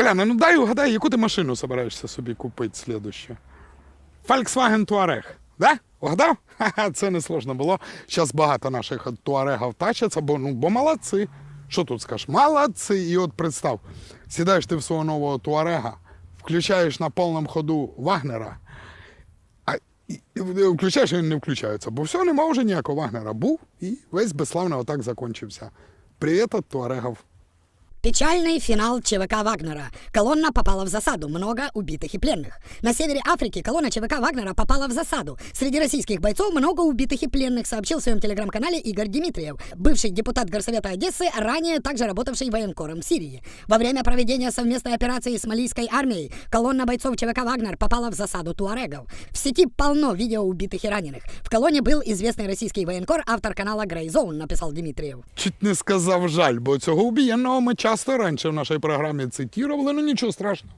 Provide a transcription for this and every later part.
Коляна, ну дай угадай, яку ти машину собираєшся собі купити слідуще? Volkswagen Touareg, да? Угадав? Ха-ха, це не сложно було. Зараз багато наших туарегів тащаться, бо, ну, бо молодці. Що тут скажеш? Молодці. І от представ, сідаєш ти в свого нового туарега, включаєш на повному ходу Вагнера, а і- і включаєш, і він не включається, бо все, нема вже ніякого Вагнера. Був і весь безславно отак закінчився. Привіт від туарегів. Печальный финал ЧВК Вагнера. Колонна попала в засаду, много убитых и пленных. На севере Африки колонна ЧВК Вагнера попала в засаду. Среди российских бойцов много убитых и пленных, сообщил в своем телеграм-канале Игорь Дмитриев, бывший депутат Горсовета Одессы, ранее также работавший военкором Сирии. Во время проведения совместной операции с малийской армией колонна бойцов ЧВК Вагнер попала в засаду туарегов. В сети полно видео убитых и раненых. В колонне был известный российский военкор, автор канала Grey Zone, написал Дмитриев. Чуть не сказав жаль, бо цього убієнного ми часто раніше в нашій програмі цитірували, ну нічого страшного.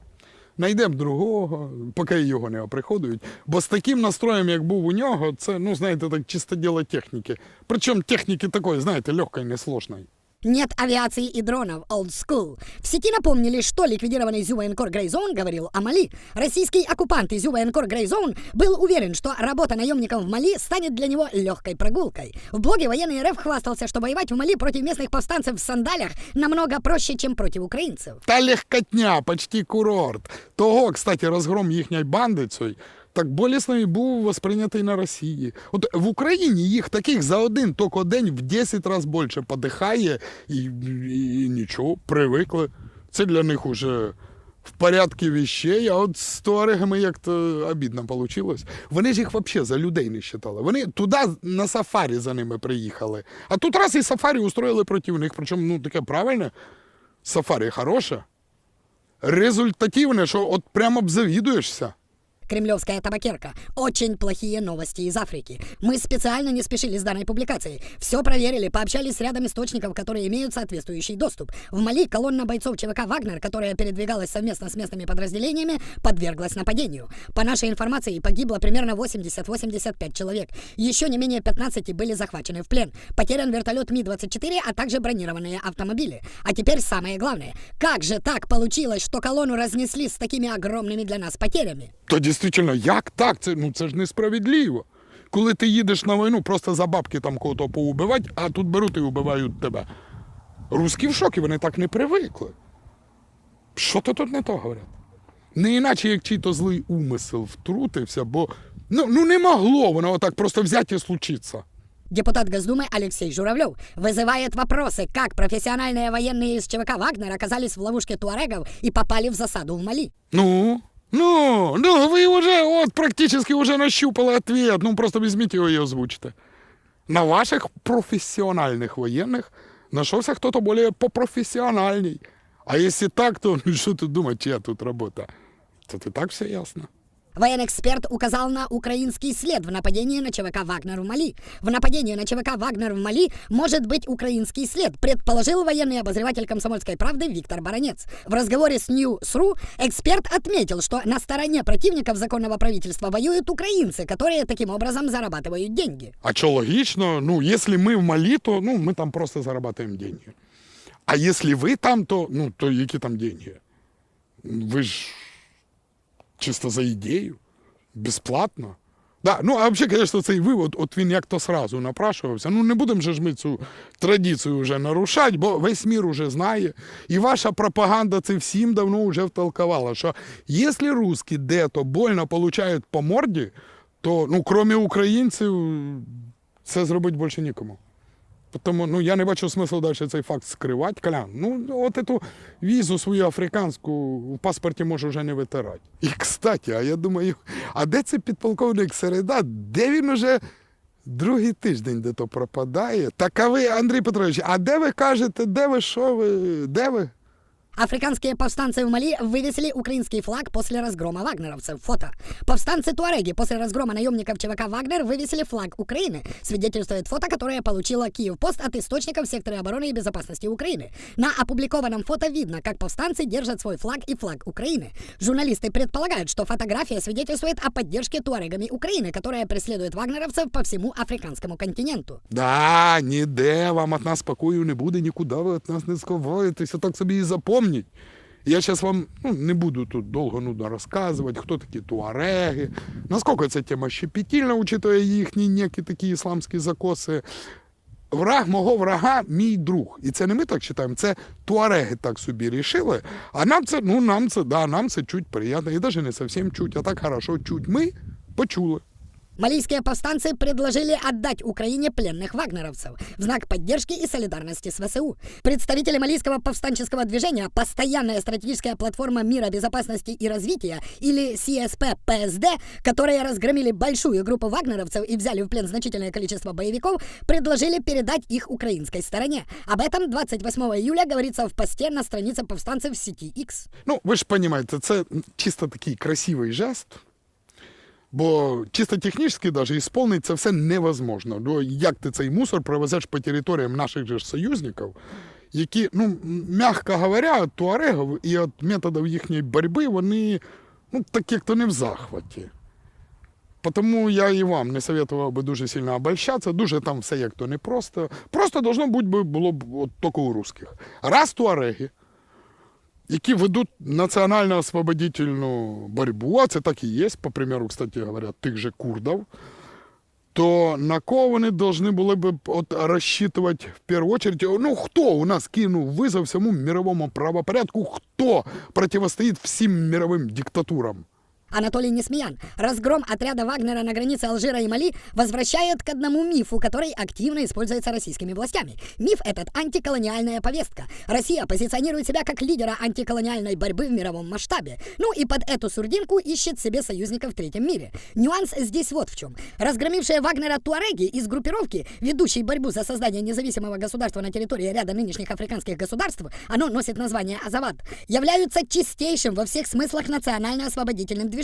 Найдемо другого, поки його не оприходують. Бо з таким настроєм, як був у нього, це, ну, знаєте, так чисто діло техніки. Причому техніки такої, знаєте, легкої, несложної. Нет авиации и дронов, old school. В сети напомнили, что ликвидированный ЗЮ военкор Грейзон говорил о Мали. Российский оккупант из ЗЮ военкор Грейзон был уверен, что работа наемником в Мали станет для него легкой прогулкой. В блоге военный РФ хвастался, что воевать в Мали против местных повстанцев в сандалях намного проще, чем против украинцев. Та легкотня, почти курорт. Того, кстати, розгром їхньої банди цієї, так болісно і був восприйнятий на Росії. От в Україні їх таких за один тільки день в 10 разів більше подихає і, і, і нічого, привикли. Це для них уже в порядку вещей, а от з туарегами як-то обідно вийшло. Вони ж їх взагалі за людей не вважали. Вони туди на сафарі за ними приїхали. А тут раз і сафарі устроїли проти них. Причому ну, таке правильне, сафарі хороше, результативне, що от прямо б завідуєшся. Кремлевская табакерка. Очень плохие новости из Африки. Мы специально не спешили с данной публикацией. Все проверили, пообщались с рядом источников, которые имеют соответствующий доступ. В Мали колонна бойцов ЧВК «Вагнер», которая передвигалась совместно с местными подразделениями, подверглась нападению. По нашей информации, погибло примерно 80-85 человек. Еще не менее 15 были захвачены в плен. Потерян вертолет Ми-24, а также бронированные автомобили. А теперь самое главное. Как же так получилось, что колонну разнесли с такими огромными для нас потерями? То дійсно, як так? Це, ну, це ж несправедливо. Коли ти їдеш на війну, просто за бабки там кого-то поубивати, а тут беруть і вбивають тебе. Русські в шокі, вони так не привикли. Що то тут не то говорять? Не іначе, як чий-то злий умисел втрутився, бо ну, ну не могло воно отак просто взяти і случитися. Депутат Госдумы Алексей Журавлев вызывает вопросы, как профессиональные военные из ЧВК «Вагнер» оказались в ловушке туарегов и попали в засаду в Мали. Ну, ну, ну, вы уже, вот, практически уже нащупали ответ. Ну просто возьмите его и озвучите. На ваших профессиональных военных нашелся кто-то более попрофессиональней. А если так, то ну, что тут думаешь, чья тут работа? Це и так все ясно. Военэксперт указал на украинский след в нападении на ЧВК «Вагнер» в Мали. В нападении на ЧВК «Вагнер» в Мали может быть украинский след, предположил военный обозреватель «Комсомольской правды» Виктор Баранец. В разговоре с News.ru эксперт отметил, что на стороне противников законного правительства воюют украинцы, которые таким образом зарабатывают деньги. А що логічно, ну, якщо ми в Малі, то ну, ми там просто зарабатуємо деньги. А якщо ви там, то, ну, то які там деньги? Ви ж чисто за ідею, безплатно. Да, ну, а взагалі, звісно, цей вивод, от він як-то сразу напрашувався. Ну, не будемо ж ми цю традицію вже нарушати, бо весь мір уже знає. І ваша пропаганда це всім давно вже втолковала, що якщо русські де-то больно получають по морді, то, ну, крім українців, це зробити більше нікому. Тому ну, я не бачу смислу далі цей факт скривати. Колян, ну от эту візу свою африканську в паспорті може вже не витирати. І кстати, а я думаю, а де це підполковник Середа? Де він уже другий тиждень де то пропадає? Так а ви, Андрій Петрович, а де ви кажете, де ви що ви? Де ви? Африканские повстанцы в Мали вывесили украинский флаг после разгрома вагнеровцев. Фото. Повстанцы-туареги после разгрома наемников ЧВК «Вагнер» вывесили флаг Украины. Свидетельствует фото, которое получила Киев-Пост от источников сектора обороны и безопасности Украины. На опубликованном фото видно, как повстанцы держат свой флаг и флаг Украины. Журналисты предполагают, что фотография свидетельствует о поддержке туарегами Украины, которая преследует вагнеровцев по всему африканскому континенту. Да, ніде вам від нас спокою не буде, нікуди ви від нас не сховаєтеся, так собі і Запомніть. Я зараз вам ну, не буду тут довго нудно розказувати, хто такі туареги, наскільки ця тема щепетільна, учитує їхні некі такі ісламські закоси. Враг мого врага мій друг. І це не ми так читаємо, це туареги так собі рішили. А нам це, ну нам це, да, нам це чуть приємно. І навіть не зовсім чуть, а так хорошо чуть. Ми почули. Малийские повстанцы предложили отдать Украине пленных вагнеровцев в знак поддержки и солидарности с ВСУ. Представители малийского повстанческого движения «Постоянная стратегическая платформа мира, безопасности и развития» или CSP-PSD, которые разгромили большую группу вагнеровцев и взяли в плен значительное количество боевиков, предложили передать их украинской стороне. Об этом 28 июля говорится в посте на странице повстанцев в сети X. Ну, ви ж розумієте, це чисто такий красивий жест. Бо чисто технічно даже ісполнити це все невозможно. Ну, як ти цей мусор провезеш по територіям наших же союзників, які, ну, м'яко говоря, від туарегів і від методів їхньої боротьби, вони ну, так як-то не в захваті. Тому я і вам не советував би дуже сильно обольщатися, дуже там все як-то непросто. Просто должно бути було б от тільки у русських. Раз туареги, які ведуть національно-освободительну боротьбу, а це так і є, по примеру, кстати говоря, тих же курдів, то на кого вони повинні були б от розчитувати в першу чергу, ну хто у нас кинув визов всьому мировому правопорядку, хто протистоїть всім мировим диктатурам? Анатолий Несмеян. Разгром отряда Вагнера на границе Алжира и Мали возвращает к одному мифу, который активно используется российскими властями. Миф этот – антиколониальная повестка. Россия позиционирует себя как лидера антиколониальной борьбы в мировом масштабе. Ну и под эту сурдинку ищет себе союзников в третьем мире. Нюанс здесь вот в чем. Разгромившие Вагнера туареги из группировки, ведущей борьбу за создание независимого государства на территории ряда нынешних африканских государств, оно носит название Азават, являются чистейшим во всех смыслах национально-освободительным движением.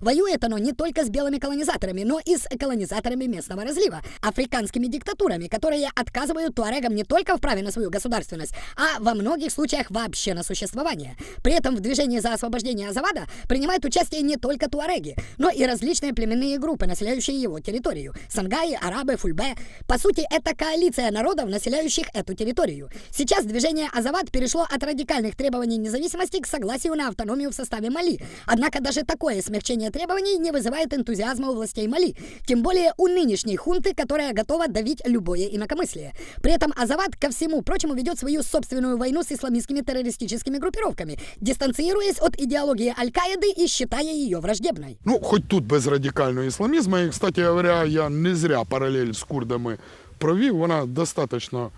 Воюет оно не только с белыми колонизаторами, но и с колонизаторами местного разлива, африканскими диктатурами, которые отказывают туарегам не только в праве на свою государственность, а во многих случаях вообще на существование. При этом в движении за освобождение Азавада принимают участие не только туареги, но и различные племенные группы, населяющие его территорию. Сангаи, арабы, фульбе. По сути, это коалиция народов, населяющих эту территорию. Сейчас движение Азавад перешло от радикальных требований независимости к согласию на автономию в составе Мали. Однако даже такое смягчение требований не вызывает энтузиазма у властей Мали. Тем более у нынешней хунты, которая готова давить любое инакомыслие. При этом Азавад, ко всему прочему, ведет свою собственную войну с исламистскими террористическими группировками, дистанцируясь от идеологии Аль-Каиды и считая ее враждебной. Ну, хоч тут без радикального ісламізму. І, кстати говоря, я не зря паралель з курдами провів. Вона достатньо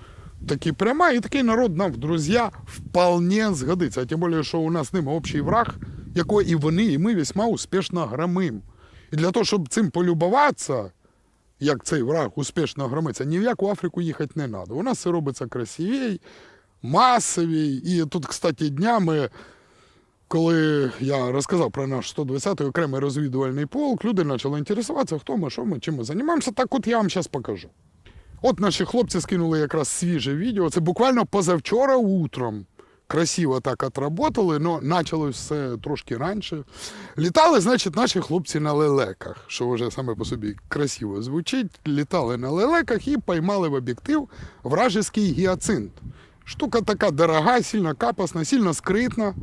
таки пряма, і такий народ нам в друзі вполне згодиться. А тим більше, що у нас з ними общий враг, якого і вони, і ми весьма успішно громим. І для того, щоб цим полюбуватися, як цей враг успішно громиться, ні в яку Африку їхати не треба. У нас все робиться красивій, масовій. І тут, кстати, днями коли я розказав про наш 120-й окремий розвідувальний полк, люди почали інтересуватися, хто ми, що ми, чим ми займаємося. Так от я вам зараз покажу. От наші хлопці скинули якраз свіже відео. Це буквально позавчора утром. Красиво так отработали, але почалось все трошки раніше. Літали, значить, наші хлопці на лелеках, що вже саме по собі красиво звучить. Літали на лелеках і поймали в об'єктив вражеський гіацинт. Штука така дорога, сильно капасна, сильно скритна.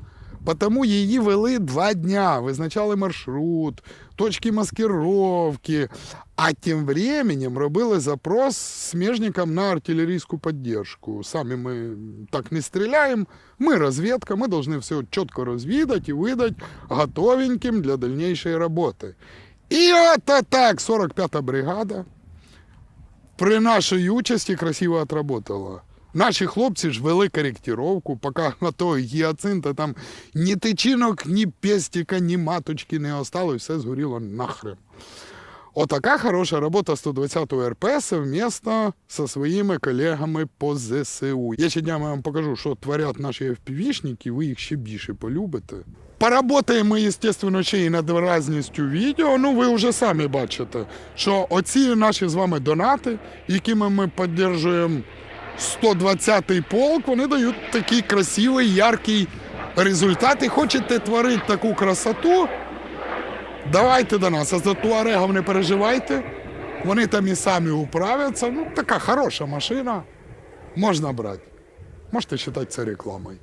Потому її вели два дня, визначали маршрут, точки маскировки, а тим временем робили запрос смежникам на артиллерийскую поддержку. Самі ми так не стріляємо, ми розвідка, ми повинні все чітко розвідати і видати готовеньким для дальнейшей роботи. І от так 45-та бригада при нашій участі красиво отработала. Наші хлопці ж вели корректировку, поки на той гіацинта там ні тичинок, ні пестика, ні маточки не осталось, все згоріло нахрен. Отака хороша робота 120-го РП совместно со своїми колегами по ЗСУ. Я ще днями вам покажу, що творять наші FPV-шники, ви їх ще більше полюбите. Поработаємо ми, звісно, ще й над виразністю відео. Ну, ви вже самі бачите, що оці наші з вами донати, якими ми підтримуємо 120-й полк, вони дають такий красивий, яркий результат. І хочете творити таку красоту, давайте до нас. А за туарегом не переживайте. Вони там і самі управляться. Ну, така хороша машина. Можна брати. Можете вважати це рекламою.